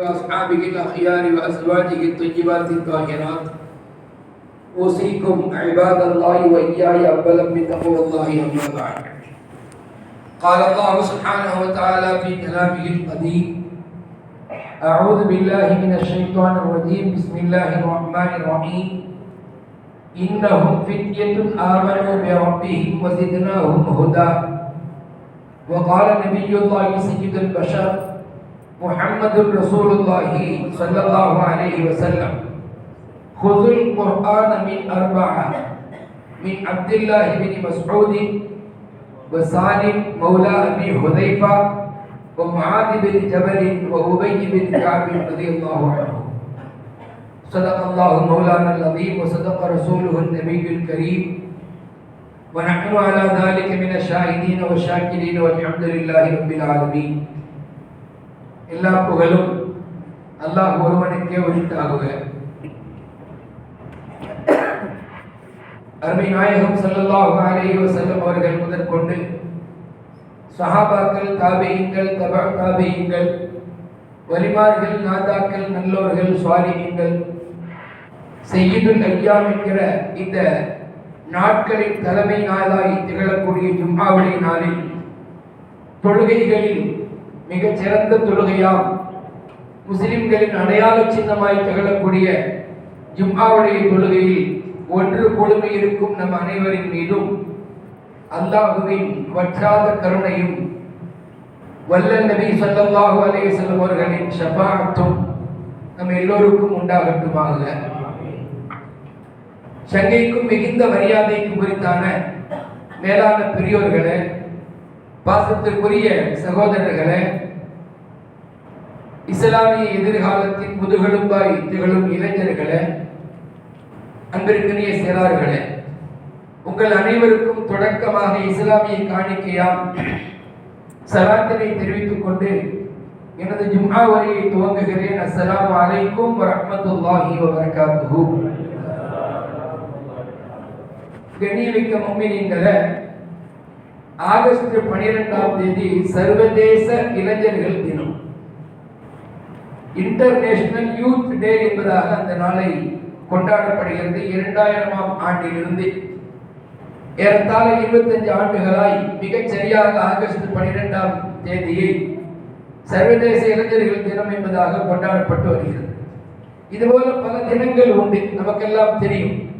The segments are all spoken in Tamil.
وأصحابه الأخيار وأزواجه الطيبات الطاهرات. أوصيكم عباد الله وإياي أولا بتقوى الله أما بعد. قال الله سبحانه وتعالى في كلامه القديم أعوذ بالله من الشيطان الرجيم. بسم الله الرحمن الرحيم. إنهم فتية آمنوا بربهم وزدناهم هدى. وقال نبي الله سيد البشر محمد رسول الله صلى الله عليه وسلم. خذوا القرآن من أربعة. من عبد الله بن مسعود وسالم مولى أبي حذيفة ومعاذ بن جبل وأبي بن كعب رضي الله عنه. صدق الله مولانا العظيم وصدق رسوله النبي الكريم. ونحن على ذلك من الشاهدين والشاكرين والحمد لله رب العالمين. எல்லா புகழும் அல்லாஹ் ஒருவனுக்கே உரித்தாகுக. அருமை நாயகம் ஸல்லல்லாஹு அலைஹி வஸல்லம் அவர்கள் முதற்கொண்டு சஹாபாக்கள் தாபியங்கள் தபா தாபியங்கள் வலிமார்கள் நாதாக்கள் நல்லோர்கள் சுவாலிகங்கள் செய்யுதுல் ஐயாம் என்கிற இந்த நாட்களின் தலைமை நாளாய் திகழக்கூடிய ஜும்மாவுடைய நாளில் தொழுகைகளில் மிகச் சிறந்த தொழுகையாம். முஸ்லிம்களின் அடையாள சின்னமாய் திகழக்கூடிய ஜும்மாவுடைய தொழுகையில் ஒன்று கொழுமை இருக்கும் நம் அனைவரின் மீதும் அல்லாஹுவின் வற்றாத கருணையும் வல்ல நபி ஸல்லல்லாஹு அலைஹி வஸல்லம் அவர்களின் நம் எல்லோருக்கும் உண்டாகட்டுமாக. சங்கைக்கும் மிகுந்த மரியாதைக்கு குறித்தான மேலான பெரியோர்களே பாசத்திற்குரிய சகோதரர்களே இஸ்லாமிய எதிர்காலத்தின் முதுகெலும்பாய் திகழும் இளைஞர்களே அன்பிற்குரிய சிறார்களே உங்கள் அனைவருக்கும் தொடக்கமாக இஸ்லாமிய காணிக்கையாம் சலாத்தினை தெரிவித்துக் கொண்டு எனது ஜும்ஹா வரியை துவங்குகிறேன். அஸ்லாம் அலைக்கும் வரஹ்மத்துல்லாஹி வபரகாத்துஹு. கண்ணியமிக்க மும்மினீங்களே ஆகஸ்ட் பனிரெண்டாம் தேதி சர்வதேச இளைஞர்கள் தினம். இன்டர்நேஷனல் யூத் டே என்பதாக அந்த நாளை கொண்டாடப்படுகிறது. இரண்டாயிரமாம் ஆண்டிலிருந்து ஏறத்தாழ இருபத்தஞ்சு ஆண்டுகளாய் மிகச் சரியாக ஆகஸ்ட் பனிரெண்டாம் தேதியை சர்வதேச இளைஞர்கள் தினம் என்பதாக கொண்டாடப்பட்டு வருகிறது. இதுபோல பல தினங்கள் உண்டு. நமக்கெல்லாம் தெரியும்.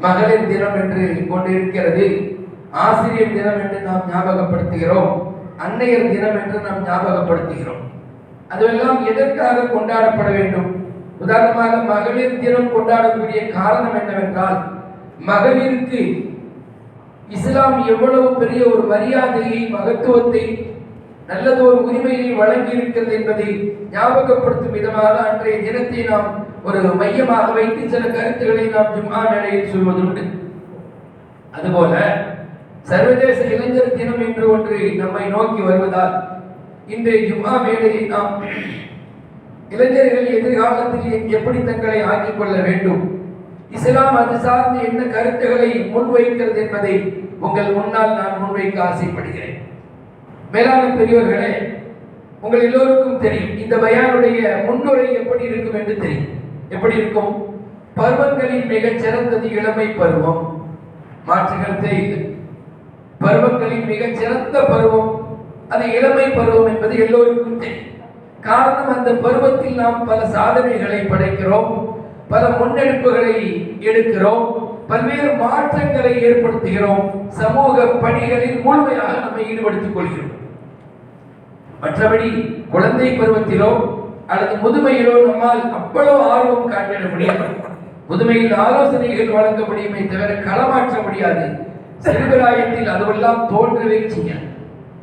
மகளிர் தினம் என்று கொண்டு இருக்கிறது ஆசிரியர் தினம் என்று நாம் ஞாபகப்படுத்துகிறோம். அன்னையர் தினம் என்று நாம் ஞாபகப்படுத்துகிறோம். அதுவெல்லாம் எதற்காக கொண்டாடப்பட வேண்டும்? உதாரணமாக மகளிர் தினம் கொண்டாடக்கூடிய காரணம் என்னவென்றால் மகளிருக்கு இஸ்லாம் எவ்வளவு பெரிய ஒரு மரியாதையை மகத்துவத்தை நல்லது ஒரு உரிமையை வழங்கி இருக்கிறது என்பதை ஞாபகப்படுத்தும் விதமாக அன்றைய தினத்தை நாம் ஒரு மையமாக வைத்து சில கருத்துக்களை நாம் ஜும்மா நிலையில் சொல்வது சொல்வதுண்டு. அதுபோல சர்வதேச இளைஞர் தினம் என்று ஒன்று நம்மை நோக்கி வருவதால் இன்றைய ஜுமா மேடையை நாம் இளைஞர்கள் எதிர்காலத்தில் எப்படி தங்களை ஆக்கிக் கொள்ள வேண்டும்? இஸ்லாம் அது சார்ந்து என்ன கருத்துக்களை முன்வைக்கிறது என்பதை உங்கள் முன்னால் நான் முன்வைக்க ஆசைப்படுகிறேன். மேலான பெரியோர்களே உங்கள் எல்லோருக்கும் தெரியும் இந்த பயானுடைய முன்னுரை எப்படி இருக்கும் என்று தெரியும். எப்படி இருக்கும்? பருவங்களின் மிகச் சிறந்தது இளமை பருவம். மாற்று கருத்தே இல்லை. பருவங்களின் மிகச் சிறந்த பருவம் அது இளமை பருவம் என்பது எல்லோருக்கும் தெரியும். காரணம் அந்த பருவத்தில் நாம் பல சாதனைகளை படைக்கிறோம் பல முன்னெடுப்புகளை எடுக்கிறோம் பல்வேறு மாற்றங்களை ஏற்படுத்துகிறோம் சமூக பணிகளில் முழுமையாக நம்மை ஈடுபடுத்திக் கொள்கிறோம். மற்றபடி குழந்தை பருவத்திலோ அல்லது முதுமையிலோ நம்மால் அவ்வளவு ஆர்வம் காட்டிட முடியாது. முதுமையில் ஆலோசனைகள் வழங்க முடியுமே தவிர களமாற்ற முடியாது. சிறுபிராயத்தில் அதுவெல்லாம் தோன்றவே செய்யாது.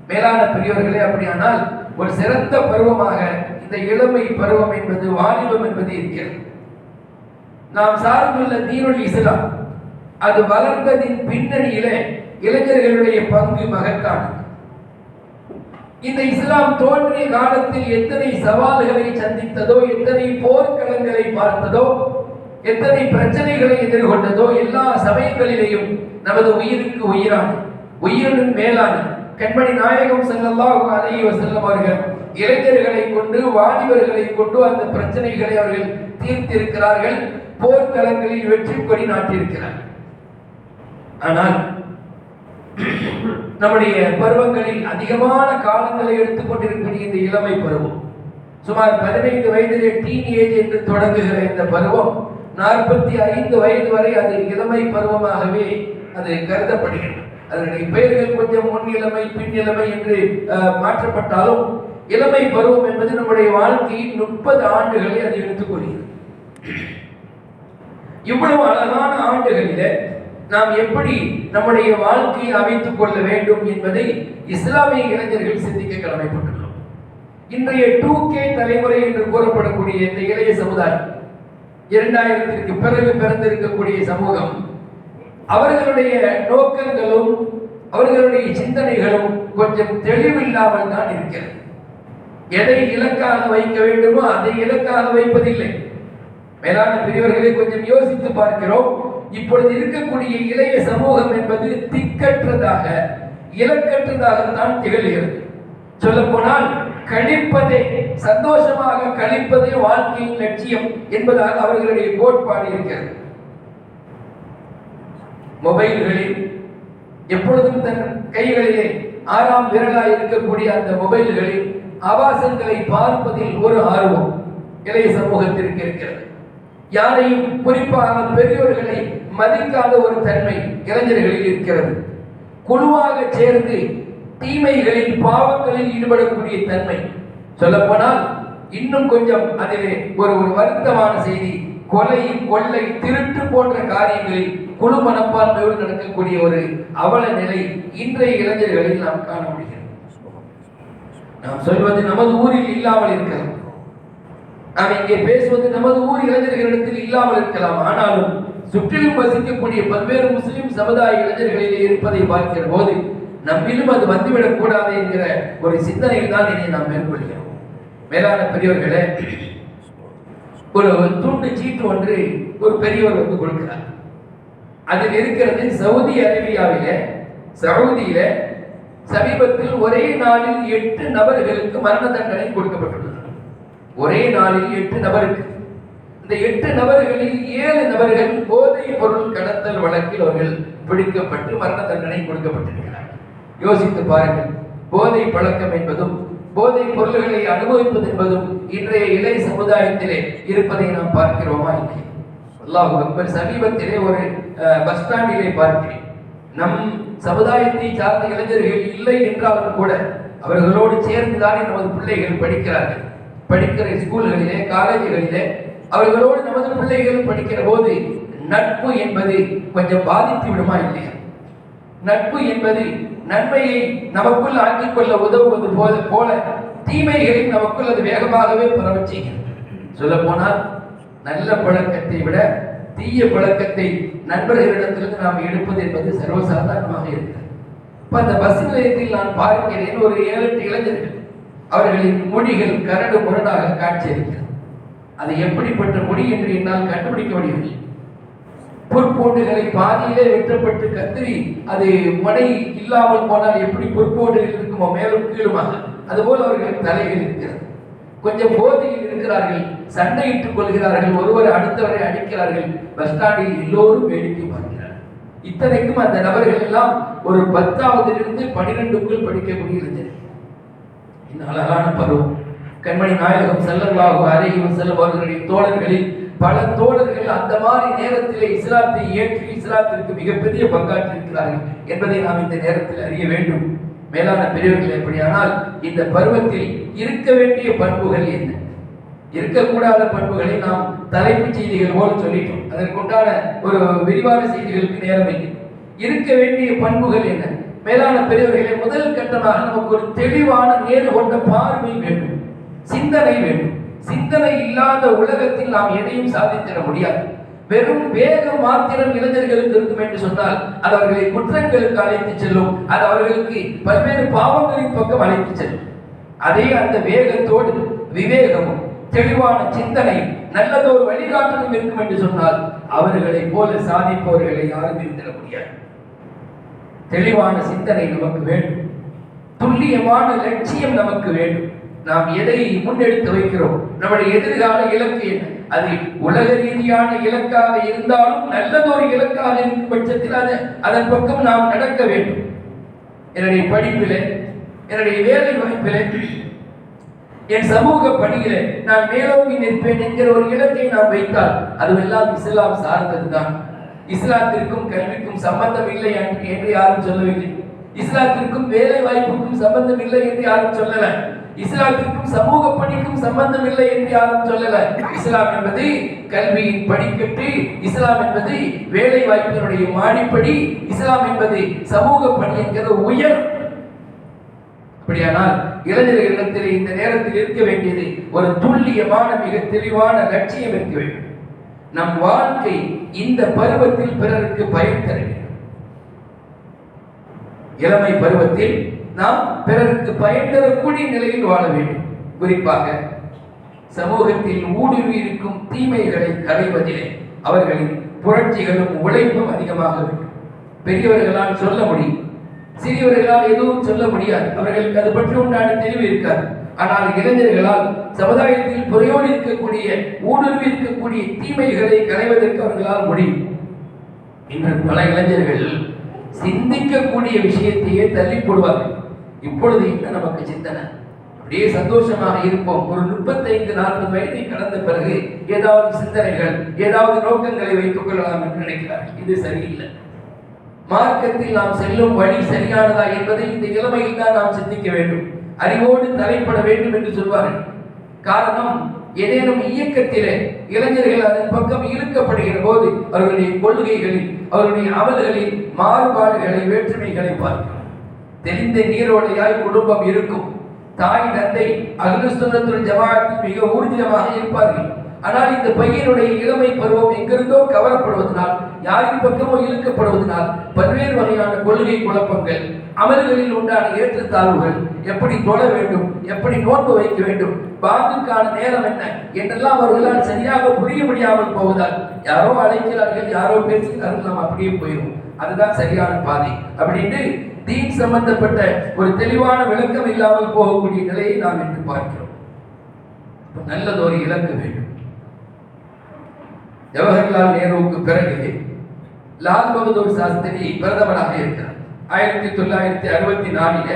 மேலான பெரியவர்களே அப்படியானால் ஒரு சிறந்த பருவமாக இந்த இளமை பருவம் என்பது வாலிபம் என்பது இருக்கிறது. நாம் சார்ந்துள்ள தீனுல் இஸ்லாம் அது வளர்ந்ததின் பின்னணியிலே இளைஞர்களுடைய பங்கு மகத்தானது. இந்த இஸ்லாம் தோன்றிய காலத்தில் எத்தனை சவால்களை சந்தித்ததோ எத்தனை போர்க்களங்களை பார்த்ததோ எத்தனை பிரச்சனைகளை எதிர்கொண்டதோ எல்லா சமயங்களிலேயும் நமது உயிருக்கு உயிரான உயிரினும் மேலான கண்மணி நாயகம் ஸல்லல்லாஹு அலைஹி வஸல்லம் அவர்கள் இளைஞர்களை கொண்டு வாலிபர்களை கொண்டு அந்த பிரச்சனைகளை அவர்கள் தீர்த்திருக்கிறார்கள். போர்க்களங்களில் வெற்றி கொடி நாட்டியிருக்கிறார்கள் ஆனால் நம்முடைய பருவங்களில் அதிகமான காலங்களை எடுத்துக்கொண்டிருக்கக்கூடிய இந்த இளமை பருவம் சுமார் பதினைந்து வயதிலே டீன் ஏஜ் என்று தொடங்குகிற இந்த பருவம் நாற்பத்தி ஐந்து வயது வரை அது இளமை பருவமாகவே அது கருதப்படுகிறது. அதனுடைய பெயர்கள் கொஞ்சம் முன் இளமை பின் இளமை என்று அஹ், மாற்றப்பட்டாலும் இளமை பருவம் என்பது நம்முடைய வாழ்க்கையின் முப்பது ஆண்டுகளை அது எடுத்துக்கொள்கிறது இவ்வளவு அழகான ஆண்டுகளிலே நாம் எப்படி நம்முடைய வாழ்க்கையை அமைத்துக் கொள்ள வேண்டும் என்பதை இஸ்லாமிய இளைஞர்கள் சிந்திக்க கடமைப்பட்டுள்ளோம். இன்றைய டூ கே தலைமுறை என்று கூறப்படக்கூடிய இந்த இளைய சமுதாயம் இரண்டாயிரத்திற்கு பிறகு பிறந்திருக்கக்கூடிய சமூகம் அவர்களுடைய நோக்கங்களும் அவர்களுடைய சிந்தனைகளும் கொஞ்சம் தெளிவில்லாமல் தான் இருக்கிறது. எதை இலக்காக வைக்க வேண்டுமோ அதை இலக்காக வைப்பதில்லை. மேலான பெரியவர்களை கொஞ்சம் யோசித்து பார்க்கிறோம். இப்பொழுது இருக்கக்கூடிய இளைய சமூகம் என்பது திக்கற்றதாக இலக்கற்றதாகத்தான் திகழ்கிறது. சொல்ல போனால் கழிப்பதே சந்தோஷமாக கழிப்பதே வாழ்க்கையின் லட்சியம் என்பதாக அவர்களுடைய கோட்பாடு இருக்கிறது. மொபைல்களில் எப்பொழுதும் தன் கைகளிலே ஆறாம் விரலாய் இருக்கக்கூடிய அந்த மொபைல்களில் ஆபாசங்களை பார்ப்பதில் ஒரு ஆர்வம் இளைய சமூகத்திற்கு இருக்கிறது. யாரையும் குறிப்பாக பெரியோர்களை மதிக்காத ஒரு தன்மை இளைஞர்களில் இருக்கிறது. குழுவாக சேர்ந்து தீமைகளில் பாவங்களில் ஈடுபடக்கூடிய தன்மை. சொல்லப்போனால் இன்னும் கொஞ்சம் அதிலே ஒரு ஒரு வருத்தமான செய்தி கொலை கொள்ளை திருட்டு போன்ற காரியங்களில் குழு மனப்பான்மையோடு நடக்கக்கூடிய ஒரு அவல நிலை இன்றைய இளைஞர்களில் நாம் காண முடிகிறது. நாம் சொல்வது நமது ஊரில் இல்லாமல் இருக்கலாம். நாம் இங்கே பேசுவது நமது ஊர் இளைஞர்களிடத்தில் இல்லாமல் இருக்கலாம். ஆனாலும் சுற்றிலும் வசிக்கக்கூடிய பல்வேறு முஸ்லிம் சமுதாய இளைஞர்களிலே இருப்பதை பார்க்கிற போது நம்மிலும் அது வந்துவிடக் கூடாது என்கிற ஒரு சிந்தனையில் தான் இதை நாம் மேற்கொள்கிறோம். மேலான பெரியவர்களே ஒரு துண்டு சீட்டு ஒன்று ஒரு பெரியவர் வந்து கொடுக்கிறார். அதில் இருக்கிறது சவுதி அரேபியாவில் சவுதியில சமீபத்தில் ஒரே நாளில் எட்டு நபர்களுக்கு மரண தண்டனை கொடுக்கப்பட்டுள்ளது. ஒரே நாளில் எட்டு நபருக்கு. இந்த எட்டு நபர்களில் ஏழு நபர்கள் போதை பொருள் கடத்தல் வழக்கில் அவர்கள் பிடிக்கப்பட்டு மரண தண்டனை கொடுக்கப்பட்டிருக்கிறார்கள். யோசித்து பாருங்கள் போதை பழக்கம் என்பதும் போதை பொருள்களை அனுபவிப்பது என்பதும் இன்றைய இளைய சமுதாயத்திலே இருப்பதை நாம் பார்க்கிறோமா இல்லை அல்லாஹ் அக்பர் சமீபத்திலே ஒரு பஸ் ஸ்டாண்டிலே பார்க்கிறேன். நம் சமுதாயத்தை சார்ந்த இளைஞர்கள் இல்லை என்றாலும் கூட அவர்களோடு சேர்ந்துதானே நமது பிள்ளைகள் படிக்கிறார்கள். படிக்கிற ஸ்கூல்களிலே காலேஜுகளிலே அவர்களோடு நமது பிள்ளைகள் படிக்கிற போது நட்பு என்பது கொஞ்சம் பாதித்து விடுமா இல்லையா? நட்பு என்பது நன்மையை நமக்குள் ஆக்கிக் கொள்ள உதவுவது போல போல தீமைகளை நமக்குள் அது வேகமாகவே பரவச் செய்கிறது. சொல்ல போனால் நல்ல பழக்கத்தை விட தீய பழக்கத்தை நண்பர்களிடத்திலிருந்து நாம் எடுப்பது என்பது சர்வசாதாரணமாக இருக்கிறது. இப்ப அந்த பஸ் நிலையத்தில் நான் பார்க்கிறேன் ஒரு ஏழு எட்டு இளைஞர்கள். அவர்களின் மொழிகள் கரடு முரடாக காட்சியளிக்கிறது. அது எப்படிப்பட்ட மொழி என்று என்னால் கண்டுபிடிக்க முடியவில்லை. பொற்போண்டுகளை பாதியிலே வெட்டப்பட்டு கத்திரி அது மடை இல்லாமல் போனால் எப்படி பொற்போண்டுகள் இருக்குமோ மேலும் கீழுமாக. அதுபோல் அவர்கள் தலைகள் இருக்கிறது கொஞ்சம் போதையில் இருக்கிறார்கள் சண்டையிட்டுக் கொள்கிறார்கள் ஒருவர் அடுத்தவரை அடிக்கிறார்கள். பஸ் ஸ்டாண்டில் எல்லோரும் வேடிக்கை பார்க்கிறார்கள். இத்தனைக்கும் அந்த நபர்கள் எல்லாம் ஒரு பத்தாவதிலிருந்து பனிரெண்டுக்குள் படிக்க இளைஞர்கள். இந்த அழகான பருவம். கண்மணி நாயகம் செல்லல்லாஹு அறையும் வஸல்லம் அவர்களுடைய தோழர்களில் பல தோழர்கள் அந்த மாதிரி நேரத்திலே இஸ்லாத்தை ஏற்றி இஸ்லாத்திற்கு மிகப்பெரிய பங்காற்றிருக்கிறார்கள் என்பதை நாம் இந்த நேரத்தில் அறிய வேண்டும். மேலான பெரியவர்கள் எப்படியானால் இந்த பருவத்தில் இருக்க வேண்டிய பண்புகள் என்ன? இருக்கக்கூடாத பண்புகளை நாம் தலைப்புச் செய்திகள் போல சொல்லிட்டோம். அதற்குண்டான ஒரு விரிவான செய்திகளுக்கு நேரம் இல்லை இருக்க வேண்டிய பண்புகள் என்ன? மேலான பெரியவர்களை முதல் கட்டமாக நமக்கு ஒரு தெளிவான நேரு கொண்ட பார்வை வேண்டும். சிந்தனை வேண்டும். சிந்தனை இல்லாத உலகத்தில் நாம் எதையும் சாதித்திட முடியாது. வெறும் வேகம் மாத்திரம் இளைஞர்களுக்கு இருக்கும் என்று சொன்னால் அது அவர்களை குற்றங்களுக்கு அழைத்து செல்லும் அது அவர்களுக்கு பல்வேறு பாவங்களின் பக்கம் அழைத்து செல்லும். அதே அந்த வேகத்தோடு விவேகமும் தெளிவான சிந்தனை நல்லதொரு வழிகாட்டலும் இருக்கும் என்று சொன்னால் அவர்களை போல சாதிப்பவர்களை யாரும் இருந்திட முடியாது. தெளிவான சிந்தனை நமக்கு வேண்டும். துல்லியமான லட்சியம் நமக்கு வேண்டும். நாம் எதை முன்னெடுத்து வைக்கிறோம்? நம்முடைய எதிர்கால இலக்கு என்ன? அது உலக ரீதியான இலக்காக இருந்தாலும் நல்லதொரு இலக்காக இருக்கும் பட்சத்தில் அது அதன் பக்கம் நாம் நடக்க வேண்டும். என்னுடைய படிப்பில் என்னுடைய வேலை வாய்ப்பில் என் சமூக பணியில நான் மேலோங்கி நிற்பேன் என்கிற ஒரு இலக்கை நாம் வைத்தால் அதுவெல்லாம் இஸ்லாம் சார்ந்ததுதான். இஸ்லாத்திற்கும் கல்விக்கும் சம்பந்தம் இல்லை என்று யாரும் சொல்லவில்லை. இஸ்லாத்திற்கும் வேலை வாய்ப்புக்கும் சம்பந்தம் இல்லை என்று யாரும் சொல்லல. இஸ்லாத்திற்கும் சமூக பணிக்கும் சம்பந்தம் இல்லை என்று யாரும் சொல்லல. இஸ்லாம் என்பது கல்வியின் படிக்கட்டு. இஸ்லாம் என்பது வேலை வாய்ப்பினுடைய மாடிப்படி. இஸ்லாம் என்பது சமூக பணி என்கிற உயர். அப்படியானால் இளைஞர்களிடத்தில் இந்த நேரத்தில் இருக்க வேண்டியது ஒரு துல்லியமான மிக தெளிவான லட்சியம் இருக்க வேண்டும். நம் வாழ்க்கை இந்த பருவத்தில் பிறருக்கு பயன் தருகிறது இளமை பருவத்தில் நாம் பிறருக்கு பயன் தரக்கூடிய நிலையில் வாழ வேண்டும். குறிப்பாக சமூகத்தில் ஊடுருவி இருக்கும் தீமைகளை களைவதிலே அவர்களின் புரட்சிகளும் உழைப்பும் அதிகமாக வேண்டும். பெரியவர்களால் சொல்ல முடியும். சிறியவர்களால் எதுவும் சொல்ல முடியாது. அவர்களுக்கு அது பற்றி உண்டான தெளிவு இருக்காது. ஆனால் இளைஞர்களால் சமுதாயத்தில் புறையோடு இருக்கக்கூடிய ஊடுருவி இருக்கக்கூடிய தீமைகளை களைவதற்கு அவர்களால் முடியும். இன்று பல இளைஞர்கள் சிந்திக்கக்கூடிய விஷயத்தையே தள்ளி போடுவார்கள். இப்பொழுது என்ன நமக்கு சிந்தனை? அப்படியே சந்தோஷமாக இருப்போம். ஒரு முப்பத்தைந்து நாற்பது வயதை கடந்த பிறகு ஏதாவது சிந்தனைகள் ஏதாவது நோக்கங்களை வைத்துக் கொள்ளலாம் என்று நினைக்கிறார்கள். இது சரியில்லை. மார்க்கத்தில் நாம் செல்லும் வழி சரியானதா என்பதை இந்த இளமையில் தான் நாம் சிந்திக்க வேண்டும். அறிவோடு தலைப்பட வேண்டும் என்று சொல்வார்கள். காரணம் ஏதேனும் இயக்கத்திலே இளைஞர்கள் அதன் பக்கம் இழுக்கப்படுகிற போது அவர்களுடைய கொள்கைகளில் அவருடைய அமல்களில் மாறுபாடுகளை வேற்றுமைகளை பார்க்கிறோம். தெரிந்த நீரோடையாய் குடும்பம் இருக்கும். தாய் தந்தை அகிலுஸ்துனத்துல் ஜமாத்தில் மிக ஊர்ஜிதமாக இருப்பார்கள். ஆனால் இந்த பையனுடைய இளமை பருவம் எங்கிருந்தோ கவரப்படுவதனால் யாரின் பக்கமோ இழுக்கப்படுவதனால் பல்வேறு வகையான கொள்கை குழப்பங்கள் அமல்களில் உண்டான ஏற்றத்தாழ்வுகள் எப்படி தொழ வேண்டும் எப்படி நோன்பு வைக்க வேண்டும் பாங்குக்கான நேரம் என்ன என்றெல்லாம் அவர்களால் சரியாக புரிய முடியாமல் போவதால் யாரோ அழைக்கிறார்கள் யாரோ பேசுகிறார்கள் நாம் அப்படியே போயிடும் அதுதான் சரியான பாதை. அப்படின்ட்டு தீன் சம்பந்தப்பட்ட ஒரு தெளிவான விளக்கம் இல்லாமல் போகக்கூடிய நிலையை நாம் இன்று பார்க்கிறோம். நல்லதொரு இலக்கு வேண்டும். ஜவஹர்லால் நேருவுக்கு பிறகு லால் பகதூர் சாஸ்திரி பிரதமராக இருக்கிறார். ஆயிரத்தி தொள்ளாயிரத்தி அறுபத்தி நாலில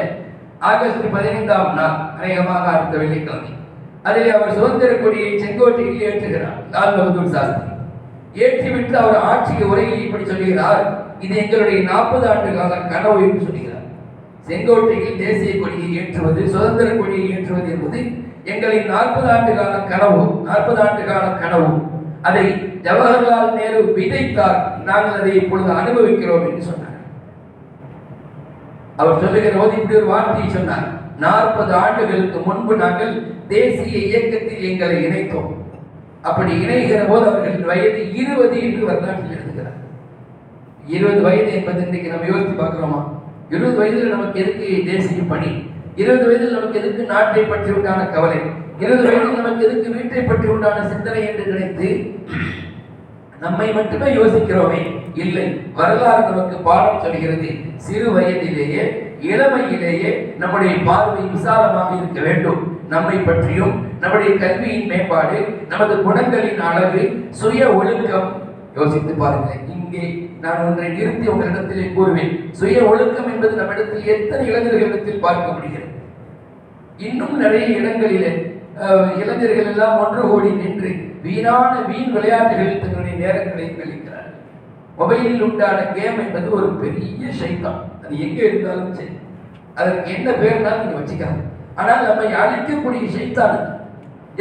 ஆகஸ்ட் பதினைந்தாம் நாள் அநேகமாக அடுத்த வெள்ளிக்கிழமை. அதில் அவர் சுதந்திர கொடியை செங்கோட்டையில் ஏற்றுகிறார் லால் பகதூர் சாஸ்திரி. ஏற்றிவிட்டு அவர் ஆட்சிய உரையில் இப்படி சொல்லுகிறார் இது எங்களுடைய நாற்பது ஆண்டு கால கனவு என்று சொல்லுகிறார். செங்கோட்டையில் தேசிய கொடியை ஏற்றுவது சுதந்திர கொடியை ஏற்றுவது என்பது எங்களின் நாற்பது ஆண்டு கால கனவு நாற்பது ஆண்டு கால கனவு. அதை ஜவஹர்லால் நேரு விதைத்தார். நாங்கள் அதை இப்பொழுது அனுபவிக்கிறோம் என்று சொன்னார். அவர் சொல்லுகிற போது இப்படி ஒரு வார்த்தையை சொன்னார். நாற்பது ஆண்டுகளுக்கு முன்பு நாங்கள் தேசிய இயக்கத்தில் எங்களை இணைத்தோம். அப்படி இணைகிற போது அவர்கள் வயது இருபது என்று வரலாற்றில் எழுதுகிறார் இருபது வயது என்பது இன்றைக்கு நம்ம யோசித்து பார்க்குறோமா? இருபது வயதில் நமக்கு எதுக்கு தேசிய பணி? இருபது வயதில் நமக்கு எதுக்கு நாட்டை பற்றி உண்டான கவலை? இருபது வயதில் நமக்கு எதுக்கு வீட்டை பற்றி உண்டான சிந்தனை என்று நினைத்து நம்மை மட்டுமே யோசிக்கிறோமே? இல்லை. வரலாறு நமக்கு பாடம் சொல்கிறது. சிறு வயதிலேயே இளமையிலேயே நம்முடைய பார்வை விசாலமாக இருக்க வேண்டும். நம்மை பற்றியும் நம்முடைய கல்வியின் மேம்பாடு நமது குணங்களின் அளவு சுய ஒழுக்கம். யோசித்து பாருங்கள் இங்கே நான் ஒன்றை நிறுத்தி உங்களிடத்திலே கூறுவேன். சுய ஒழுக்கம் என்பது நம்மிடத்தில் எத்தனை இளைஞர்களிடத்தில் பார்க்க முடிகிறது? இன்னும் நிறைய இடங்களிலே இளைஞர்கள் எல்லாம் ஒன்று கூடி நின்று வீணான வீண் விளையாட்டுகளில் தங்களுடைய நேரங்களை கழிக்கிறார்கள் மொபைலில் உண்டான கேம் என்பது ஒரு பெரிய சைத்தான். அது எங்கே இருந்தாலும் சரி. அதற்கு என்ன பேர்னாலும் நீங்கள் வச்சுக்கலாம். ஆனால் நம்மை அழிக்கக்கூடிய செய்தான்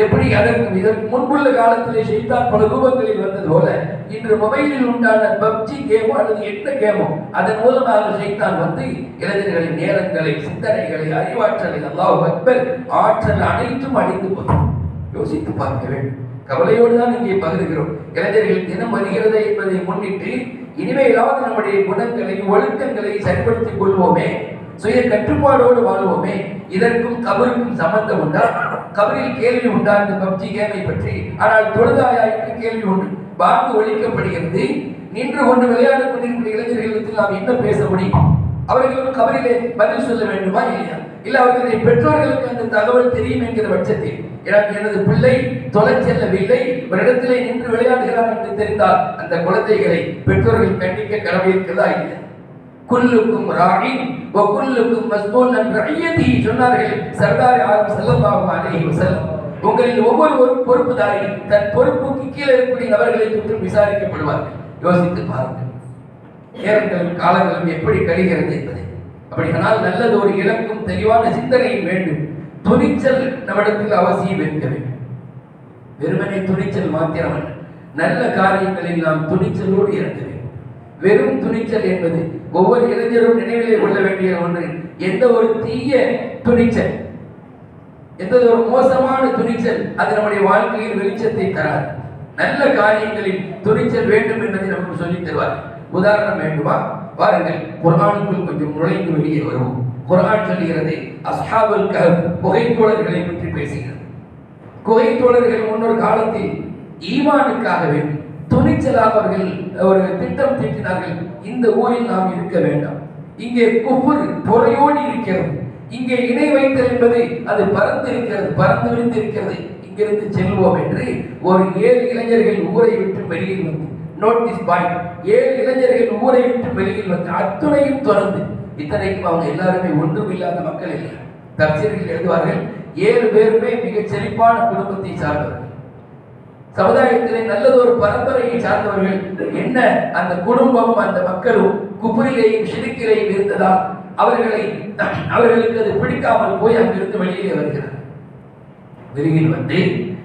எப்படி? அதற்கு இதற்கு முன்புள்ள காலத்திலே ஷைத்தான் பல ரூபங்களில் வந்தது போல இன்று மொபைலில் உண்டான பப்ஜி கேமோ அல்லது என்ன கேமோ அதன் மூலமாக ஷைத்தான் வந்து இளைஞர்களின் நேரங்களை சிந்தனைகளை அறிவாற்றலை அல்லாஹ் அக்பர் ஆற்றல் அனைத்தும் அழிந்து போகும் யோசித்து பார்க்க வேண்டும். கவலையோடு தான் இங்கே பகிர்கிறோம். இளைஞர்கள் தினம் வருகிறது என்பதை முன்னிட்டு இனிமேலாவது நம்முடைய குணங்களை ஒழுக்கங்களை சரிப்படுத்திக் கொள்வோமே. சுய கட்டுப்பாடோடு வாழ்வோமே. இதற்கும் கபருக்கும் சம்பந்தம் உண்டா? கபரில் கேள்வி உண்டா இந்த பப்ஜி கேமை பற்றி? ஆனால் தொழுதாயா என்று கேள்வி உண்டு பாங்கு ஒழிக்கப்படுகிறது. நின்று கொண்டு விளையாட கொண்டிருக்கிற இளைஞர்களிடத்தில் நாம் என்ன பேச முடியும்? அவர்களும் கபரிலே பதில் சொல்ல வேண்டுமா இல்லையா? இல்ல அவர்களுடைய பெற்றோர்களுக்கு அந்த தகவல் தெரியும் என்கிற பட்சத்தில். எனக்கு எனது பிள்ளை தொலை செல்லவில்லை. ஒரு இடத்திலே நின்று விளையாடுகிறார் என்று தெரிந்தால் அந்த குழந்தைகளை பெற்றோர்கள் கண்டிக்க கடமை இருக்கிறதா இல்லை குல்லுக்கும் ராணி ஒக்குல்லுக்கும் குல்லுக்கும் மஸ்பூன் என்ற சொன்னார்கள். சர்தார் ஆலம் ஸல்லல்லாஹு அலைஹி வஸல்லம். உங்களில் ஒவ்வொருவரும் பொறுப்புதாரி. தன் பொறுப்புக்கு கீழே இருக்கக்கூடிய நபர்களை சுற்றும் விசாரிக்கப்படுவார்கள். யோசித்து பாருங்கள். நேரங்களும் காலங்களும் எப்படி கழிகிறது என்பதை. அப்படியானால் நல்லது ஒரு இலக்கும் தெளிவான சிந்தனையும் வேண்டும். துணிச்சல் நம்மிடத்தில் அவசியம் இருக்க வேண்டும். வெறுமனே துணிச்சல் மாத்திரமல்ல. நல்ல காரியங்களில் நாம் துணிச்சலோடு இறங்க வேண்டும். வெறும் துணிச்சல் என்பது ஒவ்வொரு இளைஞரும் நினைவிலே கொள்ள வேண்டிய ஒன்று எந்த ஒரு தீய துணிச்சல் எந்த ஒரு மோசமான துணிச்சல் அது நம்முடைய வாழ்க்கையில் வெளிச்சத்தை தராது. நல்ல காரியங்களில் துணிச்சல் வேண்டும் என்பதை நமக்கு சொல்லித் தருவார். உதாரணம் வேண்டுமா? வாருங்கள் குரானுக்குள் கொஞ்சம் நுழைந்து வெளியே வருவோம். குரான் சொல்லுகிறது அஸ்ஹாபுல் கஹப் புகைத்தோழர்களை பற்றி பேசுகிறது. குகைத்தோழர்கள் முன்னொரு காலத்தில் ஈமானுக்காக வேண்டும். துணிச்சலாக அவர்கள் ஒரு திட்டம் தீட்டினார்கள். இந்த ஊரில் நாம் இருக்க வேண்டாம். இங்கே குஃபுர் பொறையோடி இருக்கிறது. இங்கே இணை வைத்தல் என்பது அது பறந்து இருக்கிறது பறந்து விரிந்து இருக்கிறது இங்கிருந்து செல்வோம் என்று ஒரு ஏழு இளைஞர்கள் ஊரை விட்டு வெளியில் வந்து நோட்டீஸ் பாயிண்ட் ஏழு இளைஞர்கள் ஊரை விட்டு வெளியில் வந்து அத்துணையும் தொடர்ந்து இத்தனைக்கும் அவங்க எல்லாருமே ஒன்றும் இல்லாத மக்கள் இல்லை. தப்சீர்கள் எழுதுவார்கள் ஏழு பேருமே மிக செழிப்பான குடும்பத்தை சார்ந்தவர்கள். சமுதாயத்திலே நல்லதொரு பரம்பரையை சார்ந்தவர்கள் என்ன அந்த குடும்பமும் அந்த மக்களும் குபுரிலேயும் சிடுக்கிலேயும் இருந்ததால் அவர்களை அவர்களுக்கு அது பிடிக்காமல் போய் அங்கிருந்து வெளியிலே வருகிறார் வெளியில் வந்து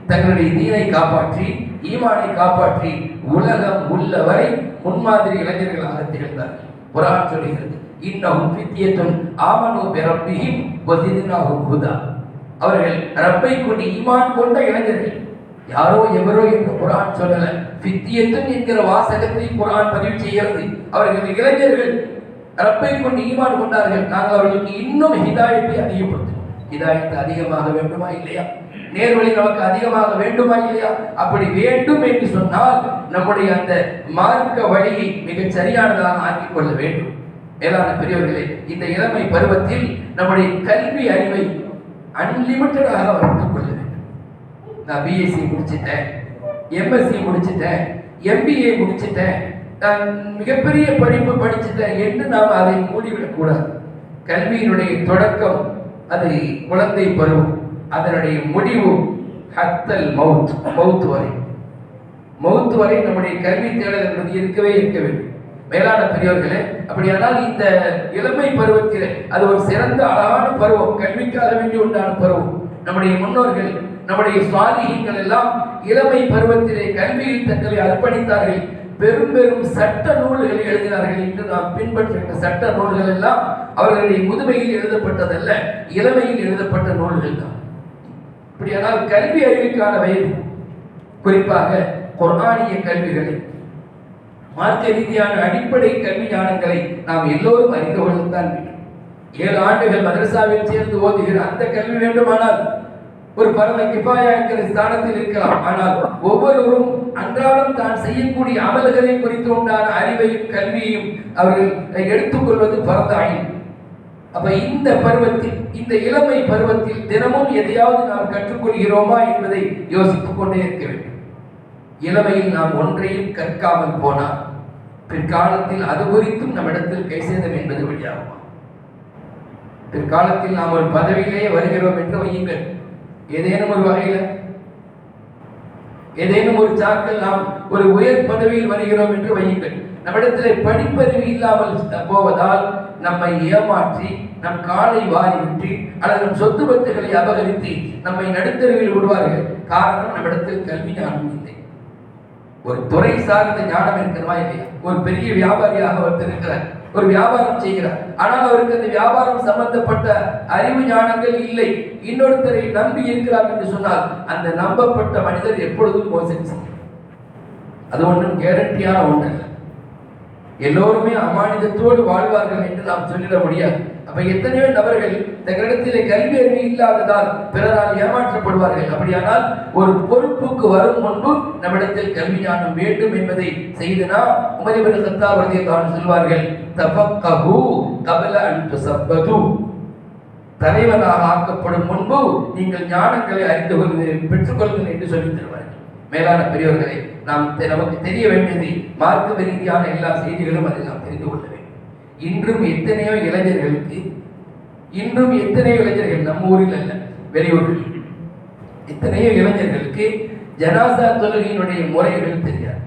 தங்களுடைய தீனை காப்பாற்றி ஈமானை காப்பாற்றி உலகம் உள்ளவரை முன்மாதிரி இளைஞர்களாக திகழ்ந்தார்கள். குரான் சொல்கிறது இன்னும் பித்தியத்தும் ஆமனோ பிரப்பியும் வசிதினாகும் ஹுதா. அவர்கள் ரப்பை கொண்டு ஈமான் கொண்ட இளைஞர்கள். யாரோ எவரோ என்று குரான் சொல்லல. பித்தியத்துன் என்கிற வாசகத்தை குரான் பதிவு செய்கிறது. அவர்கள் இளைஞர்கள் ரப்பை கொண்டு ஈமான் கொண்டார்கள். நாங்கள் அவர்களுக்கு இன்னும் ஹிதாயத்தை அதிகப்படுத்தும் ஹிதாயத்தை அதிகமாக வேண்டுமா இல்லையா? நேர்வழி நமக்கு அதிகமாக வேண்டுமா இல்லையா? அப்படி வேண்டும் என்று சொன்னால் நம்முடைய அந்த மார்க்க வழியை மிகச் சரியானதாக ஆக்கிக் கொள்ள வேண்டும். மேலான பெரியவர்களே இந்த இளமை பருவத்தில் நம்முடைய கல்வி அறிவை அன்லிமிட்டடாக வளர்த்துக் கொள்ள நான் பிஎஸ்சி முடிச்சிட்டேன் எம்எஸ்சி முடிச்சிட்டேன் எம்பிஏ முடிச்சிட்டேன். நான் மிகப்பெரிய படிப்பு படிச்சுட்டேன் என்று நாம் அதை மூடிவிடக்கூடாது. கல்வியினுடைய தொடக்கம் அது குழந்தை பருவம். அதனுடைய முடிவு ஹத்தல் மவுத் மவுத் வரை. மவுத் வரை நம்முடைய கல்வி தேடல் என்பது இருக்கவே இருக்க வேண்டும். மேலான பெரியவர்களே அப்படியானால் இந்த இளமை பருவத்தில் அது ஒரு சிறந்த அழகான பருவம். கல்விக்காக வேண்டி உண்டான பருவம். நம்முடைய முன்னோர்கள் நம்முடைய சுவாதிகங்கள் எல்லாம் இளமை பருவத்திலே கல்வியில் தங்களை அர்ப்பணித்தார்கள். பெரும் பெரும் சட்ட நூல்களை எழுதினார்கள். என்று நாம் பின்பற்றுகின்ற சட்ட நூல்கள் எல்லாம் அவர்களுடைய முதுமையில் எழுதப்பட்டதல்ல இளமையில் எழுதப்பட்ட நூல்கள் தான். இப்படியானால் கல்வி அறிவுக்கான வயது. குறிப்பாக குர்ஆனிய கல்விகளை மார்க்க ரீதியான அடிப்படை கல்வி ஞானங்களை நாம் எல்லோரும் அறிந்து கொள்ளத்தான் வேண்டும் ஏழு ஆண்டுகள் மதரசாவில் சேர்ந்து ஓதுகிற அந்த கல்வி வேண்டுமானால் ஒரு பரவ கிபாயா என்கிற ஸ்தானத்தில் இருக்கலாம். ஆனால் ஒவ்வொருவரும் அன்றாடம் தான் செய்யக்கூடிய அமல்களை குறித்து உண்டான அறிவையும் கல்வியையும் அவர்கள் எடுத்துக்கொள்வது பரந்தாயின் அப்ப இந்த பருவத்தில் இந்த இளமை பருவத்தில் தினமும் எதையாவது நாம் கற்றுக்கொள்கிறோமா என்பதை யோசித்துக் கொண்டே இருக்க வேண்டும். இளமையில் நாம் ஒன்றையும் கற்காமல் போனால் பிற்காலத்தில் அது குறித்தும் நம்மிடத்தில் கைசேதம் என்பது வழியாகுமா? பிற்காலத்தில் நாம் ஒரு பதவியிலே வருகிறோம் என்று வையுங்கள். ஏதேனும் ஒரு வகையில் ஏதேனும் ஒரு சாக்கில் நாம் ஒரு உயர் பதவியில் வருகிறோம் என்று வையுங்கள். நம்மிடத்தில் படிப்பறிவு இல்லாமல் போவதால் நம்மை ஏமாற்றி நம் காலை வாரிவிட்டு அல்லது நம் சொத்து பத்துகளை அபகரித்து நம்மை நடுத்தருவில் விடுவார்கள். காரணம் நம்மிடத்தில் கல்வி ஞானம் இல்லை. ஒரு துறை சார்ந்த ஞானம் இருக்கிறதா இல்லையா? ஒரு பெரிய வியாபாரியாக ஒருத்தர் இருக்கிறார். ஒரு வியாபாரம் செய்கிறார். ஆனால் அவருக்கு அந்த வியாபாரம் சம்பந்தப்பட்ட அறிவு ஞானங்கள் இல்லை. இன்னொருத்தரை நம்பி இருக்கிறார் என்று சொன்னால் அந்த நம்பப்பட்ட மனிதர் எப்பொழுதும் மோசடி செய்யும் அது ஒன்றும் கேரண்டியான ஒன்று எல்லோருமே அமானிதத்தோடு வாழ்வார்கள் என்று நாம் சொல்லிட முடியாது. அப்ப எத்தனையோ நபர்கள் தங்களிடத்திலே கல்வி அறிவு இல்லாததால் பிறரால் ஏமாற்றப்படுவார்கள். அப்படியானால் ஒரு பொறுப்புக்கு வரும் முன்பு நம்மிடத்தில் கல்வி ஞானம் வேண்டும் என்பதை செய்தனா உமரிபன் சத்தாவதியை தான் சொல்வார்கள் தபக்கஹு கபல அன்று சப்பது தலைவனாக ஆக்கப்படும் முன்பு நீங்கள் ஞானங்களை அறிந்து கொள்கிறீர்கள் பெற்றுக்கொள்கிறீர்கள் என்று சொல்லி தருவார்கள். மேலான பெரியவர்களை நாம் தெ- நமக்கு தெரிய வேண்டியது மார்க்க ரீதியான எல்லா செய்திகளும் அதை நாம் தெரிந்து கொள்ள வேண்டும். இன்றும் எத்தனையோ இளைஞர்களுக்கு இன்றும் எத்தனையோ இளைஞர்கள் நம்ம ஊரில் அல்ல வெளியூரில் எத்தனையோ இளைஞர்களுக்கு ஜனாசா தொழுகையினுடைய முறைகள் தெரியாது.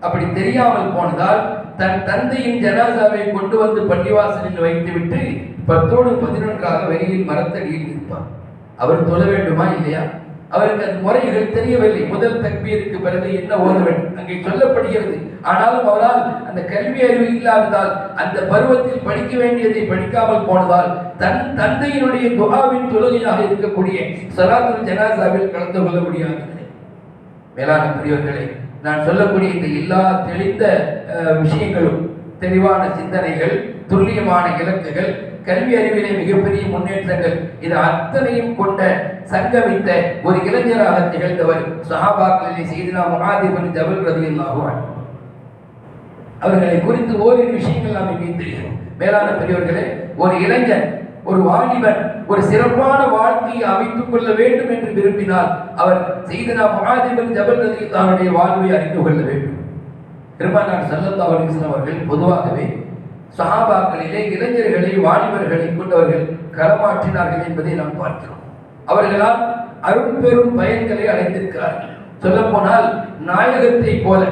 அப்படி தெரியாமல் போனதால் தன் தந்தையின் ஜனாசாவை கொண்டு வந்து பள்ளிவாசலில் வைத்துவிட்டு பத்தோடு பதினொன்றாக வெளியில் மரத்தடியில் இருப்பார் அவர் தொழ வேண்டுமா இல்லையா? அவருக்கு அந்த முறைகள் தெரியவில்லை. முதல் தக்பீருக்கு பிறகு என்ன ஓத வேண்டும்? அங்கே சொல்லப்படுகிறது. ஆனாலும் அவரால் அந்த கல்வி அறிவு இல்லாததால் அந்த பருவத்தில் படிக்க வேண்டியதை படிக்காமல் போனதால் தன் தந்தையினுடைய துகாவின் தொழுகையாக இருக்கக்கூடிய சலாத்துல் ஜனாசாவில் கலந்து கொள்ள முடியாது. மேலான பெரியவர்களே நான் சொல்லக்கூடிய இந்த எல்லா தெளிந்த அஹ், விஷயங்களும் தெளிவான சிந்தனைகள் துல்லியமான இலக்குகள் கல்வி அறிவிலே மிகப்பெரிய முன்னேற்றங்கள் இது அத்தனையும் கொண்ட சங்கமித்த ஒரு இளைஞராக திகழ்ந்தவர் சஹாபாக்களிலே செய்தினா முகாதிபன் ஜபல் ரதியல்லாஹு அவர்களை குறித்து ஓரிரு விஷயங்கள் நாம் இங்கே தெரிகிறோம். மேலான பெரியவர்களே ஒரு இளைஞன் ஒரு வாலிபன் ஒரு சிறப்பான வாழ்க்கையை அமைத்துக் கொள்ள வேண்டும் என்று விரும்பினால் அவர் செய்தனா மகாதிபன் ஜபல் நதி தன்னுடைய வாழ்வை அறிந்து கொள்ள வேண்டும். பெருமானார் சல்லல்லா அலிஸ்லாம் அவர்கள் பொதுவாகவே சஹாபாக்களிலே இளைஞர்களை வாலிபர்களை கொண்டவர்கள் களமாற்றினார்கள் என்பதை நாம் பார்க்கிறோம். அவர்களால் அரும்பெரும் பயன்களை அடைந்திருக்கிறார்கள். சொல்லப்போனால் நாயகத்தை போல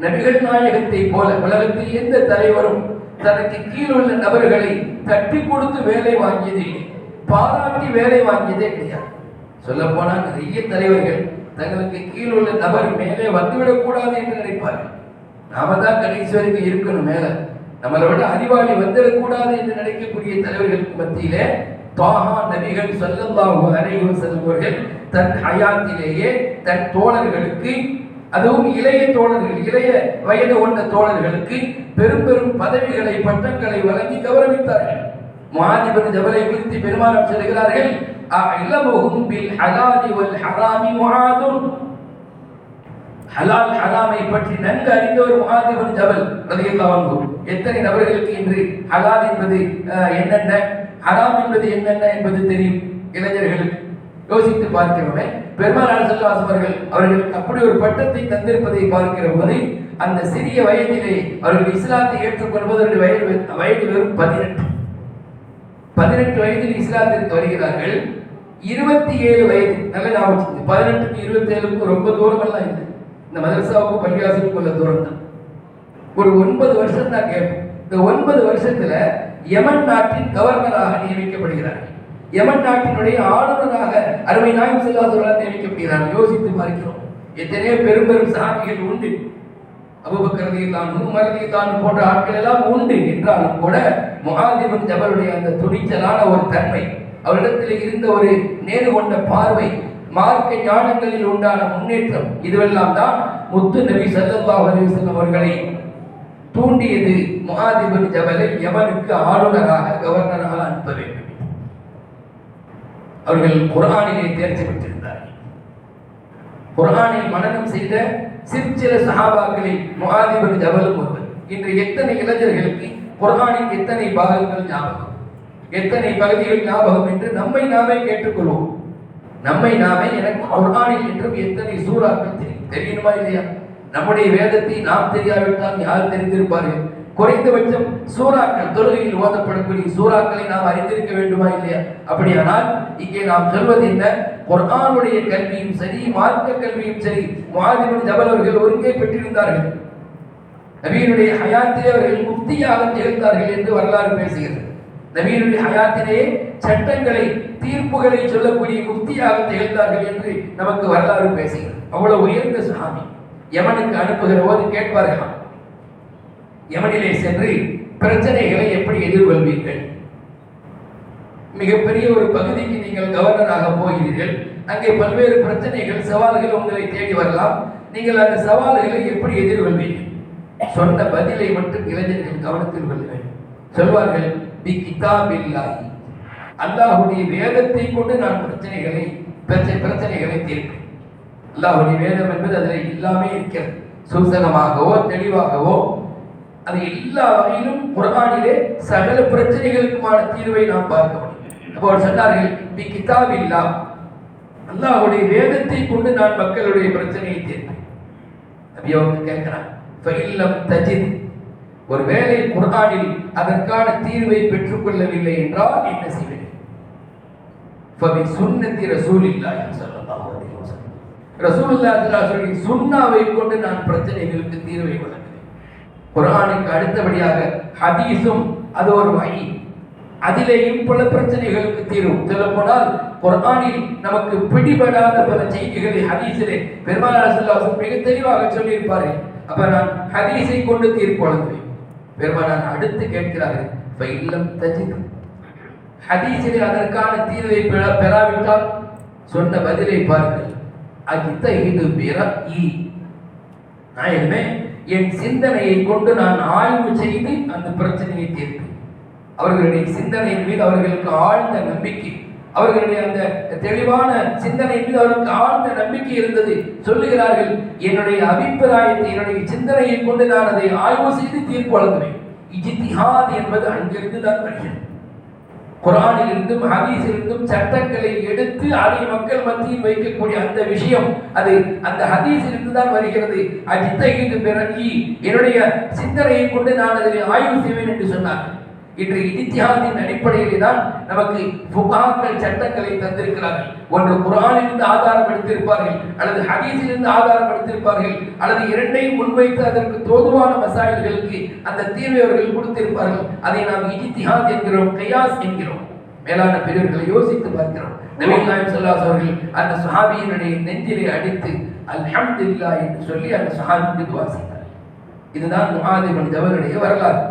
நபிகள் நாயகத்தை போல உலகத்தில் எந்த தலைவரும் தனக்கு கீழுள்ள நபர்களை தட்டி கொடுத்து வேலை வாங்கியது இல்லை பாராட்டி வேலை வாங்கியதே கிடையாது சொல்ல போனால் நிறைய தலைவர்கள் தங்களுக்கு கீழுள்ள நபர் மேலே வந்துவிடக் கூடாது என்று நினைப்பார்கள். நாம தான் கடைசி வரைக்கும் இருக்கணும் மேல. நம்மளை விட அறிவாளி வந்துடக்கூடாது என்று நினைக்கக்கூடிய தலைவர்களுக்கு மத்தியிலே தாகா நபிகள் ஸல்லல்லாஹு அலைஹி வஸல்லம் அவர்கள் தன் ஹயாத்திலேயே தன் தோழர்களுக்கு அதுவும் இளைய தோழர்கள் இளைய வயது கொண்ட தோழர்களுக்கு பெரும் பெரும் பதவிகளை பட்டங்களை வழங்கி கௌரவித்தார்கள். முஆதிபன் ஜபலை குறித்து பெருமானம் செல்கிறார்கள். அஇலமுஹும் பில் ஹலாலி வல் ஹராமி முஆதுன் ஹலால் ஹராமை பற்றி நன்கு அறிந்த ஒரு முகாதிபன் ஜபல் ரலியல்லாஹு அன்ஹு. எத்தனை நபர்களுக்கு இன்று ஹலால் என்பது அஹ், என்னென்ன? ஹராம் என்பது என்னென்ன என்பது தெரியும்? இளைஞர்களுக்கு. யோசித்து பார்க்கிறோமே. பெருமாள் செல்வாஸ் அவர்கள் அவர்களுக்கு அப்படி ஒரு பட்டத்தை தந்திருப்பதை பார்க்கிற போது அந்த சிறிய வயதிலே அவர்கள் இஸ்லாத்தை ஏற்றுக்கொள்வதற்கு வயது வயது வெறும் பதினெட்டு. பதினெட்டு வயதில் இஸ்லாத்திற்கு வருகிறார்கள். இருபத்தி ஏழு வயது நல்ல ஞாபகம் பதினெட்டுக்கு இருபத்தி ஏழுக்கும் ரொம்ப தூரமெல்லாம் இல்லை. இந்த மதரசாவுக்கும் பள்ளிவாசலுக்கும் உள்ள தூரம் தான் ஒரு ஒன்பது வருஷம் தான் கேட்போம். இந்த ஒன்பது வருஷத்துல யமன் நாட்டின் கவர்னராக நியமிக்கப்படுகிறார்கள். யமன் நாட்டினுடைய ஆளுநராக அருமை நாயம் செல்லாதவர்களால் நியமிக்கப்படுகிறார்கள் யோசித்து பார்க்கிறோம். எத்தனையோ பெரும் பெரும் சாமிகள் உண்டு. அபுபக்கரதி தான் உமரதி தான் போன்ற ஆட்கள் எல்லாம் உண்டு என்றாலும் கூட முகாதிபன் ஜபருடைய அந்த துணிச்சலான ஒரு தன்மை அவரிடத்தில் இருந்த ஒரு நேரு கொண்ட பார்வை மார்க்க ஞானங்களில் உண்டான முன்னேற்றம் இதுவெல்லாம் தான் முத்து நபி சல்லா அலைஹி அவர்களை தூண்டியது முகாதிபன் ஜபலை யமனுக்கு ஆளுநராக கவர்னராக அனுப்ப வேண்டும். அவர்கள் குரானிலே தேர்ச்சி பெற்றிருந்தார்கள். குர்ஆனை மனநம் செய்த சிற்சில சகாபாக்களில் முஹாதிபன் ஜபலும் ஒருவர். இன்று எத்தனை இளைஞர்களுக்கு குரானின் எத்தனை பாகங்கள் ஞாபகம்? எத்தனை பகுதிகள் ஞாபகம் என்று நம்மை நாமே கேட்டுக்கொள்வோம். நம்மை நாமே எனக்கு குரானில் என்றும் எத்தனை சூறாக்கள் தெரியும்? தெரியணுமா இல்லையா? நம்முடைய வேதத்தை நாம் தெரியாவிட்டால் யார் தெரிந்திருப்பார்கள்? குறைந்தபட்சம் சூறாக்கள் தொழுகையில் ஓதப்படக்கூடிய சூறாக்களை நாம் அறிந்திருக்க வேண்டுமா இல்லையா? அப்படியானால் இங்கே நாம் சொல்வது என்ன? குர்ஆனுடைய கல்வியும் சரி மார்க்க கல்வியும் சரி முஆதிபின் ஜபல் அவர்கள் ஒருங்கே பெற்றிருந்தார்கள். நபியினுடைய ஹயாத்திலே அவர்கள் முக்தியாக திகழ்ந்தார்கள் என்று வரலாறு பேசுகிறது. நபியினுடைய ஹயாத்திலே சட்டங்களை தீர்ப்புகளை சொல்லக்கூடிய முக்தியாக திகழ்ந்தார்கள் என்று நமக்கு வரலாறு பேசுகிறது. அவ்வளவு உயர்ந்த சுவாமி எவனுக்கு அனுப்புகிற போது கேட்பார்களாம். எவனிலே சென்று பிரச்சனைகளை எப்படி எதிர்கொள்வீர்கள்? மிகப்பெரிய ஒரு பகுதிக்கு நீங்கள் கவர்னராக போகிறீர்கள். அங்கே பல்வேறு பிரச்சனைகள் சவால்கள் உங்களை தேடி வரலாம். நீங்கள் அந்த சவால்களை எப்படி எதிர்கொள்வீர்கள்? சொன்ன பதிலை மட்டும் இளைஞர்கள் கவனத்தில் கொள்ளுங்கள் சொல்வார்கள் பி கிதாபில்லாஹி. அல்லாஹுடைய வேதத்தை கொண்டு நான் பிரச்சனைகளை பிரச்சனை பிரச்சனைகளை தீர்ப்பேன். அல்லாஹுடைய வேதம் என்பது அதில் எல்லாமே இருக்கிறது. சூசகமாகவோ தெளிவாகவோ அது எல்லா வகையிலும் குர்ஆனிலே சகல பிரச்சனைகளுக்குமான தீர்வை நாம் பார்க்க முடியும். அப்போ அவர் சொன்னார்கள் கிதாப் இல்லா அல்லாஹுடைய வேதத்தை கொண்டு நான் மக்களுடைய பிரச்சனையை தீர்ப்பேன். அப்படி அவங்க கேட்கிறான் ஃபைல்லம் தஜித். ஒருவேளை குர்ஆனில் அதற்கான தீர்வை பெற்றுக்கொள்ளவில்லை என்றால் என்ன செய்வேன் சுண்ணத்தி ரசூல் இல்லா என்று சொல்லலாம் ரசூல் ரசூலுல்லாஹி ஸல்லல்லாஹு கொண்டு நான் பிரச்சனைகளுக்கு தீர்வை கொள்ள குரானுக்கு அடுத்தபடியாக ஹதீஸும் அது ஒரு வழி. அதிலேயும் பல பிரச்சனைகளுக்கு தீரும் சொல்ல போனால் குரானில் நமக்கு பிடிபடாத பல செய்திகளை ஹதீஸிலே பெருமானார் ஸல்லல்லாஹு மிக தெளிவாக சொல்லியிருப்பார்கள் அப்ப நான் ஹதீஸை கொண்டு தீர்ப்பு வழங்குவேன். பெருமானார் அடுத்து கேட்கிறார்கள் ஃபைல்லம் தஜித். ஹதீஸிலே அதற்கான தீர்வை பெற- பெறாவிட்டால் சொன்ன பதிலை பாருங்கள். அஜித்த இது பிறஇ நாயகமே என் சிந்தனையை கொண்டு நான் ஆய்வு செய்து அந்த பிரச்சனையை தீர்ப்பேன். அவர்களுடைய சிந்தனையின் மீது அவர்களுக்கு ஆழ்ந்த நம்பிக்கை. அவர்களுடைய அந்த தெளிவான சிந்தனை மீது அவர்களுக்கு ஆழ்ந்த நம்பிக்கை இருந்தது. சொல்லுகிறார்கள் என்னுடைய அபிப்பிராயத்தை என்னுடைய சிந்தனையை கொண்டு நான் அதை ஆய்வு செய்து தீர்ப்பு வழங்குவேன். இஜித்திஹாத் என்பது அங்கிருந்து தான் வருகிறது. குரானில் இருந்தும் ஹதீஸில் இருந்தும் சட்டங்களை எடுத்து அதை மக்கள் மத்தியில் வைக்கக்கூடிய அந்த விஷயம் அது அந்த ஹதீஸில் இருந்து தான் வருகிறது அஜித்தகிது பிறகி என்னுடைய சிந்தனையை கொண்டு நான் அதனை ஆய்வு செய்வேன் என்று சொன்னார். இன்று இத்திஹாதின் அடிப்படையிலே தான் நமக்கு புகாக்கள் சட்டங்களை தந்திருக்கிறார்கள். ஒன்று குரானிலிருந்து ஆதாரம் எடுத்திருப்பார்கள் அல்லது ஹதீஸிலிருந்து ஆதாரம் எடுத்திருப்பார்கள் அல்லது இரண்டையும் முன்வைத்து அதற்கு தோதுவான மசாயல்களுக்கு அந்த தீர்வை அவர்கள் கொடுத்திருப்பார்கள். அதை நாம் இஜித்திஹாத் என்கிறோம் கையாஸ் என்கிறோம். மேலான பெரியவர்களை யோசித்து பார்க்கிறோம். நவீன் நாயம் சொல்லாஸ் அவர்கள் அந்த சுஹாபியினுடைய நெஞ்சிலே அடித்து அல்ஹம்துல்லா என்று சொல்லி அந்த சுஹாபிக்கு துவா இதுதான் முஹாதிபன் ஜவருடைய வரலாறு.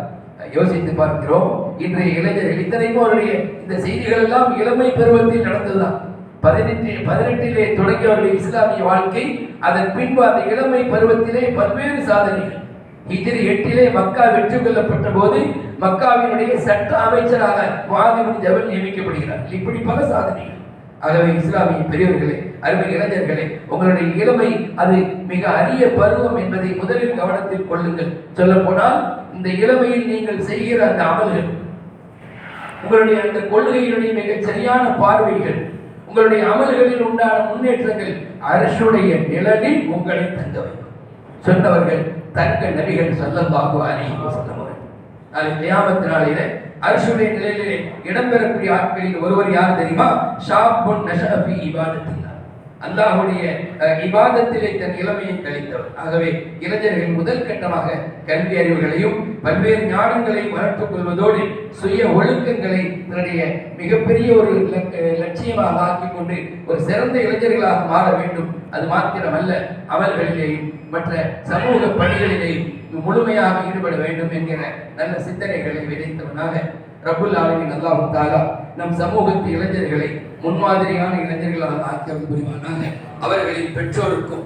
யோசித்து பார்க்கிறோம். இன்றைய இளைஞர்கள் இத்தனைக்கும் அவருடைய இந்த செய்திகள் எல்லாம் இளமை பருவத்தில் நடந்ததுதான். பதினெட்டு பதினெட்டிலே தொடங்கியவருடைய இஸ்லாமிய வாழ்க்கை அதன் பின்பு அந்த இளமை பருவத்திலே பல்வேறு சாதனைகள். ஹிஜ்ரி எட்டிலே மக்கா வெற்றி கொள்ளப்பட்ட போது மக்காவினுடைய சட்ட அமைச்சராக முஹாதிபன் ஜவல் நியமிக்கப்படுகிறார். இப்படி பல சாதனைகள். ஆகவே இஸ்லாமிய பெரியவர்களே அருமை இளைஞர்களே உங்களுடைய இளமை அது மிக அரிய பருவம் என்பதை முதலில் கவனத்தில் கொள்ளுங்கள். சொல்ல போனால் இந்த இளமையில் நீங்கள் செய்கிற அந்த அமல்கள் உங்களுடைய அந்த கொள்கையினுடைய மிகச் சரியான பார்வைகள் உங்களுடைய அமல்களில் உண்டான முன்னேற்றங்கள் அரசுடைய நிழலில் உங்களை தங்க வைக்கும். சொன்னவர்கள் தங்க நபிகள் சொல்லல்லாஹு அலைஹி வஸல்லம் அது தியாமத்தினாலே அரசுடைய நிலையிலே இடம்பெறக்கூடிய ஆட்களில் ஒருவர் யார் தெரியுமா? ஷாபுன் நஷபி இபாதத்தில்லா அல்லாஹுடைய அஹ், இபாதத்திலே தன் இளமையை கழித்தவர் ஆகவே இளைஞர்கள் முதல் கட்டமாக கல்வி அறிவுகளையும் பல்வேறு ஞானங்களையும் வளர்த்துக் கொள்வதோடு சுய ஒழுக்கங்களை தன்னுடைய மிகப்பெரிய ஒரு லட்சியமாக ஆக்கிக் கொண்டு ஒரு சிறந்த இளைஞர்களாக மாற வேண்டும். அது மாத்திரமல்ல அமல்களிலேயும் மற்ற சமூக பணிகளிலேயும் முழுமையாக ஈடுபட வேண்டும் என்கிற நல்ல சிந்தனைகளை விதைத்தவனாக ரபுல் ஆலமின் அல்லாஹு தாலா நம் சமூகத்து இளைஞர்களை முன்மாதிரியான இளைஞர்களாக ஆக்கியம் புரிவானாக அவர்களின் பெற்றோருக்கும்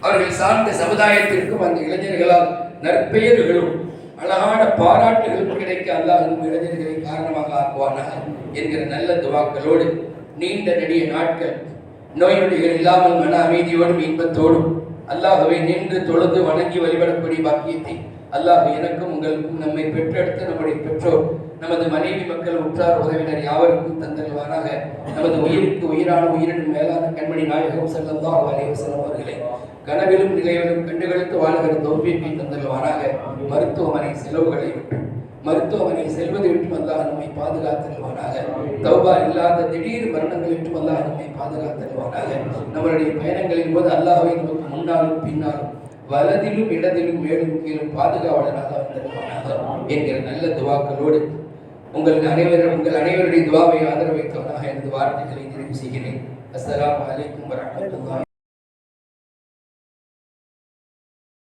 அவர்கள் சார்ந்த சமுதாயத்திற்கும் அந்த இளைஞர்களால் நற்பெயர்களும் அழகான பாராட்டுகளும் கிடைக்க அல்லாஹ் இளைஞர்களை காரணமாக ஆக்குவானாக என்கிற நல்ல துவாக்களோடு நீண்ட நெடிய நாட்கள் நோய் நொடிகள் இல்லாமல் மன அமைதியோடும் இன்பத்தோடும் அல்லாஹவை நின்று தொழுது வணங்கி வழிபடக்கூடிய பாக்கியத்தை அல்லாஹ் எனக்கும் உங்களுக்கும் நம்மை பெற்றெடுத்த நம்முடைய பெற்றோர் நமது மனைவி மக்கள் உற்றார் உறவினர் யாவருக்கும் தந்தல்வாராக நமது உயிருக்கு உயிரான உயிரினும் மேலான கண்மணி நாயகம் செல்லந்தோ அலைஹி வஸல்லம் கனவிலும் நிலைவிலும் கண்டுகளித்து வாழ்கிற தௌபியத்தை தந்தல்வாராக மருத்துவமனை செலவுகளை விட்டு. மருத்துவமனை செல்வதை விட்டு வந்தால் நம்மை பாதுகாத்தல்வானாக தௌபா இல்லாத திடீர் மரணங்கள் விட்டு வந்தால் நம்மை பாதுகாத்தல்வானாக நம்மளுடைய பயணங்களின் போது அல்லாஹ்வை நமக்கு முன்னாலும் பின்னாலும் வலதிலும் இடதிலும் மேலும் கீழும் பாதுகாவலனாக வந்திருப்பானாக என்கிற நல்ல துவாக்களோடு உங்களுக்கு அனைவரும் உங்கள் அனைவருடைய துவாவை ஆதரவைத்தவனாக எனது வார்த்தைகளை நிறைவு செய்கிறேன். அஸ்லாம் அலைக்கும் வரஹ்மத்துல்லாஹி